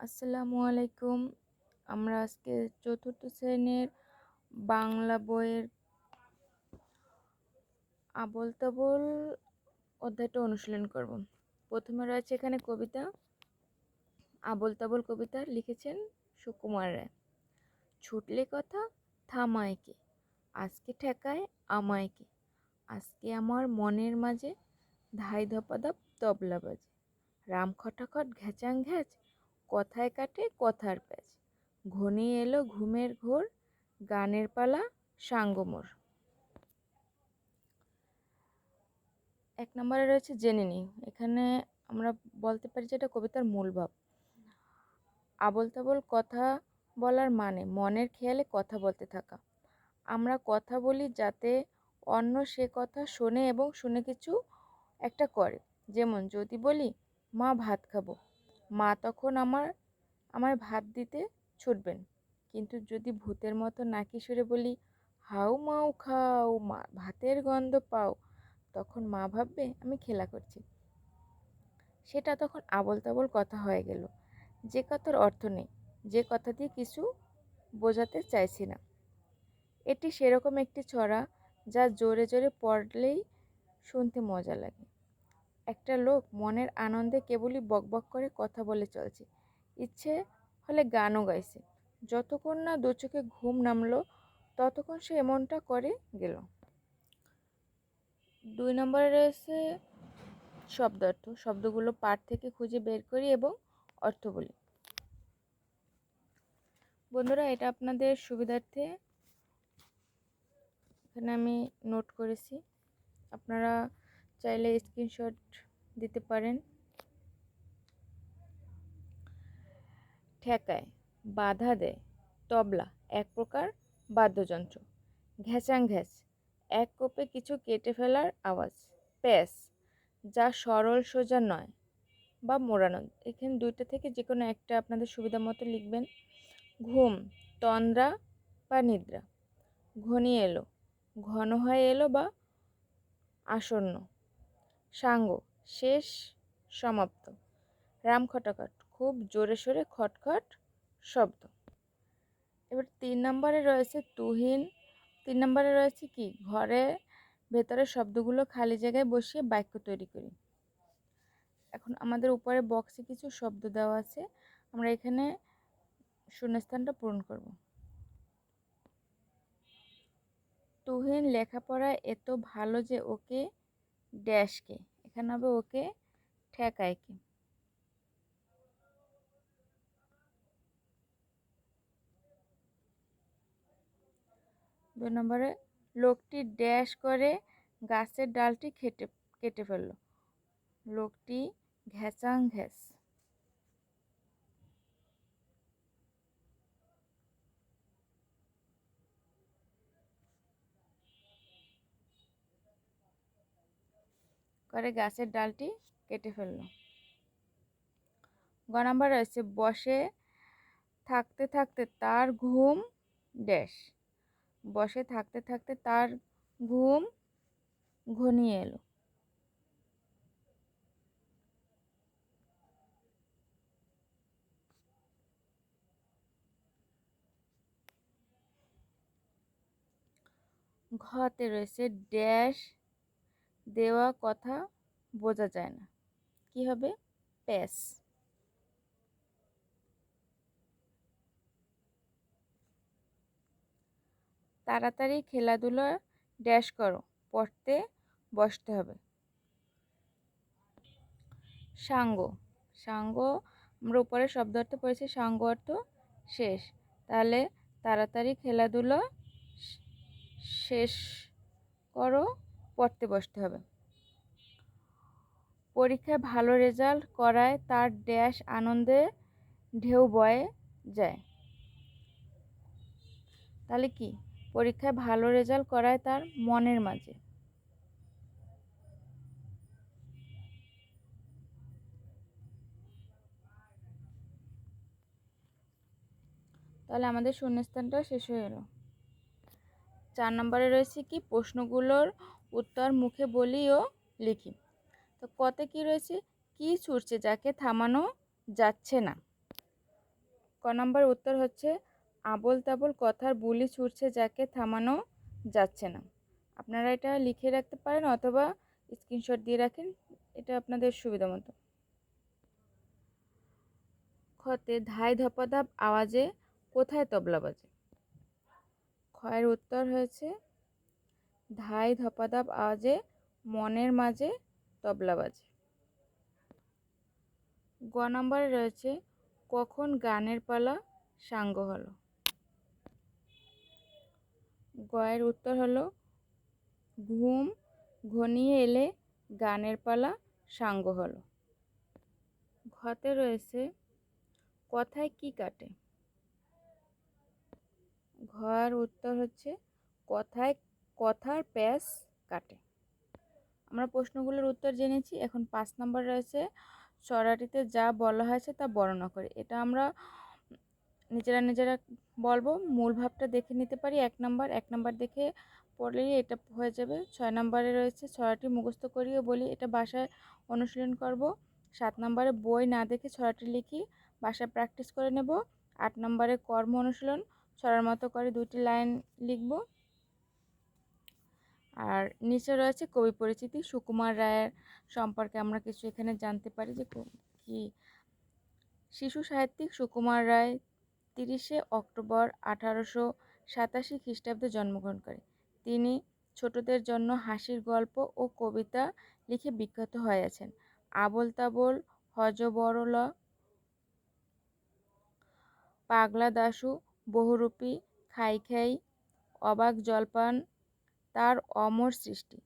আসসালামু আলাইকুম। আমরা আজকে চতুর্থ শ্রেণির বাংলা বইয়ের আবল তাবল অধ্যায়টা অনুশীলন করব। প্রথমে রয়েছে এখানে কবিতা আবল তাবল কবিতা লিখেছেন সুকুমার রায়। ছুটলে কথা থামায়কে আজকে ঠেকায় আমায়কে আজকে আমার মনের মাঝে ধাই ধপাধাপ তবলা বাজে। রাম খটাখট ঘ্যাচাং ঘ্যাচ কথায় কাটে কথার প্যাচ। ঘনিয়ে এলো ঘুমের ঘোর, গানের পালা সাঙ্গমোর। এক নম্বরে রয়েছে জেনে নিই। এখানে আমরা বলতে পারি যে এটা কবিতার মূল ভাব। আবল তাবল কথা বলার মানে মনের খেয়ালে কথা বলতে থাকা। আমরা কথা বলি যাতে অন্য সে কথা শোনে এবং শুনে কিছু একটা করে। যেমন যদি বলি, মা, ভাত খাব। মা তখন আমার, আমায় ভাত দিতে ছুটবেন। কিন্তু যদি ভূতের মতো নাকি সুরে বলি, হাউ মাউ খাও, মা, ভাতের গন্ধ পাও, তখন মা ভাববে, আমি খেলা করছি। সেটা তখন আবল তাবল কথা হয়ে গেল। যে কথার অর্থ নেই, যে কথা দিয়ে কিছু বোঝাতে চাইছি না। এটি সেরকম একটি ছড়া যা জোরে জোরে পড়লেই শুনতে মজা লাগে। একটা লোক মনের আনন্দে কেবলই বকবক করে কথা বলে চলছে। ইচ্ছে হলে গানও গাইছে। যতক্ষণ না দু চোখে ঘুম নামলো, ততক্ষণ সে এমনটা করে গেল। দুই নম্বরে রয়েছে শব্দার্থ। শব্দগুলো পাঠ থেকে খুঁজে বের করি এবং অর্থ বলি। বন্ধুরা, এটা আপনাদের সুবিধার্থে এখানে আমি নোট করেছি। আপনারা চাইলে স্ক্রিনশট দিতে পারেন। ঠেকায়, বাধা দেয়, তবলা, এক প্রকার বাদ্যযন্ত্র। ঘ্যাচাং ঘ্যাচ এক কোপে কিছু কেটে ফেলার আওয়াজ। প্যাস যা সরল, সোজা নয় বা মোড়ানো। এখানে দুইটা থেকে যে কোনো একটা আপনাদের সুবিধা মতো লিখবেন। ঘুম, তন্দ্রা বা নিদ্রা। ঘনিয়ে এলো, ঘন হয়ে এলো বা আসন্ন। সাঙ্গ। শেষ সমাপ্ত। রাম খটাখট। খুব জোরে সোরে খটখট শব্দ। এবার তিন নম্বরে রয়েছে তুহিন। তিন নম্বরে রয়েছে কি? ঘরে ভেতরে শব্দগুলো খালি জায়গায় বসিয়ে বাক্য তৈরি করি। এখন আমাদের উপরে বক্সে কিছু শব্দ দেওয়া আছে। আমরা এখানে শূন্যস্থানটা পূরণ করব। তুহিন লেখাপড়া এত ভালো যে ওকে ড্যাশকে এখানে হবে ওকে ঠেকায়কে দুই নম্বরে, লোকটি ড্যাশ করে গাছের ডালটি খেটে, কেটে ফেলল। লোকটি ঘ্যাচাং ঘ্যাস করে গাছের ডালটি কেটে ফেলল। গ নাম্বার রয়েছে, বসে থাকতে থাকতে তার ঘুম ড্যাশ। বসে থাকতে থাকতে তার ঘুম ঘনিয়ে এলো। ঘতে রয়েছে ড্যাশ দেওয়া কথা বোঝা যায় না। কি হবে? প্যাস। তাড়াতাড়ি খেলাধুলা ড্যাশ করো, পড়তে বসতে হবে। সাঙ্গ। সাঙ্গ, আমরা উপরে শব্দ অর্থ পড়েছি, সাঙ্গ অর্থ শেষ। তাহলে তাড়াতাড়ি খেলাধুলা শেষ করো। পড়তে বসতে হবে। পরীক্ষায় ভালো রেজাল্ট করায় তার ড্যাশ আনন্দে ঢেউ বয়ে যায়। তাহলে কি? পরীক্ষায় ভালো রেজাল্ট করায় তার মনের মাঝে। তাহলে আমাদের শূন্যস্থানটা শেষ হয়ে গেল। চার নম্বরে রয়েছে কি? প্রশ্নগুলোর উত্তর মুখে বলি ও লিখি। তো কতে কি রয়েছে? কি ছুটছে যাকে থামানো যাচ্ছে না। ক নম্বর উত্তর হচ্ছে আবোল তাবোল কথার বুলি ছুটছে যাকে থামানো যাচ্ছে না। আপনারা এটা লিখে রাখতে পারেন অথবা স্ক্রিনশট দিয়ে রাখেন, এটা আপনাদের সুবিধা মতো। খতে ধাই ধপাধাপ আওয়াজে কোথায় তবলা বাজে? ক্ষয়ের উত্তর হয়েছে ধাই ধপাধাপ আওয়াজে, মনের মাঝে তবলা বাজে। গ নম্বরে রয়েছে, কখন গানের পালা সাঙ্গ হলো? গয়ের উত্তর হলো, ঘুম ঘনিয়ে এলে গানের পালা সাঙ্গ হলো। ঘতে রয়েছে, কথায় কি কাটে? ঘর উত্তর হচ্ছে, কথায় কথার প্যাস কাটে। আমরা প্রশ্নগুলোর উত্তর জেনেছি, এখন পাঁচ নম্বর রয়েছে ছড়াটিতে যা বলা হয়েছে তা বর্ণনা করে। এটা আমরা নিজেরা নিজেরা বলব, মূল ভাবটা দেখে নিতে পারি, এক নাম্বার এক নাম্বার দেখে পড়লেই এটা হয়ে যাবে। ছয় নম্বরে রয়েছে ছড়াটি মুখস্থ করিয়ে বলি, এটা বাসায় অনুশীলন করব। সাত নম্বরে, বই না দেখে ছড়াটি লিখি বাসায় প্র্যাকটিস করে নেব। আট নম্বরে, কর্ম অনুশীলন ছড়ার মতো করে দুটি লাইন লিখব। আর নিচে রয়েছে কবি পরিচিতি। সুকুমার রায়ের সম্পর্কে আমরা কিছু এখানে জানতে পারি যে কি শিশু সাহিত্যিক সুকুমার রায় তিরিশে অক্টোবর আঠারোশো সাতাশি খ্রিস্টাব্দে জন্মগ্রহণ করে। তিনি ছোটদের জন্য হাসির গল্প ও কবিতা লিখে বিখ্যাত হয়েছেন আবল তাবল হজবরল পাগলা দাশু, বহুরূপী খাই খাই অবাক জলপান তার অমর সৃষ্টি।